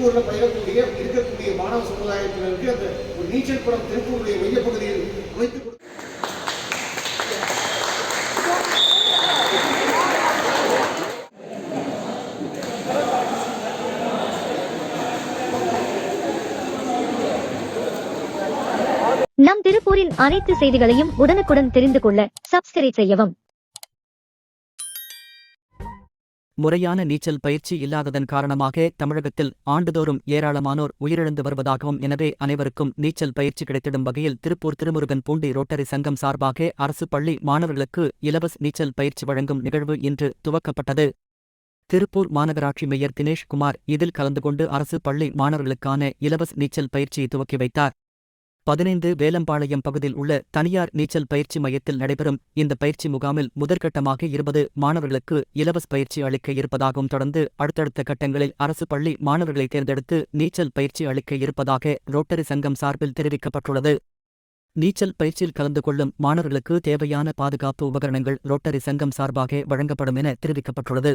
திருப்பூர்ல பயிலக்கூடிய இருக்கக்கூடிய மாணவ சமுதாயத்தினருக்கு அந்த ஒரு நீச்சல் குளம் திருப்பூருடைய மையப்பகுதியில் அமைத்துக் கொடுத்து நம் திருப்பூரின் அனைத்து செய்திகளையும் உடனுக்குடன் தெரிந்து கொள்ள சப்ஸ்கிரைப் செய்யவும். முறையான நீச்சல் பயிற்சி இல்லாததன் காரணமாக தமிழகத்தில் ஆண்டுதோறும் ஏராளமானோர் உயிரிழந்து வருவதாகவும் எனவே அனைவருக்கும் நீச்சல் பயிற்சி கிடைத்திடும் வகையில் திருப்பூர் திருமுருகன் பூண்டி ரோட்டரி சங்கம் சார்பாக அரசு பள்ளி மாணவர்களுக்கு இலவச நீச்சல் பயிற்சி வழங்கும் நிகழ்வு இன்று துவக்கப்பட்டது. திருப்பூர் மாநகராட்சி மேயர் தினேஷ்குமார் இதில் கலந்து கொண்டு அரசு பள்ளி மாணவர்களுக்கான இலவச நீச்சல் பயிற்சியை துவக்கி வைத்தார். பதினைந்து வேலம்பாளையம் பகுதியில் உள்ள தனியார் நீச்சல் பயிற்சி மையத்தில் நடைபெறும் இந்த பயிற்சி முகாமில் முதற்கட்டமாக இருபது மாணவர்களுக்கு இலவச பயிற்சி அளிக்க இருப்பதாகவும் தொடர்ந்து அடுத்தடுத்த கட்டங்களில் அரசு பள்ளி மாணவர்களை தேர்ந்தெடுத்து நீச்சல் பயிற்சி அளிக்க இருப்பதாக ரோட்டரி சங்கம் சார்பில் தெரிவிக்கப்பட்டுள்ளது. நீச்சல் பயிற்சியில் கலந்து கொள்ளும் மாணவர்களுக்கு தேவையான பாதுகாப்பு உபகரணங்கள் ரோட்டரி சங்கம் சார்பாக வழங்கப்படும் என தெரிவிக்கப்பட்டுள்ளது.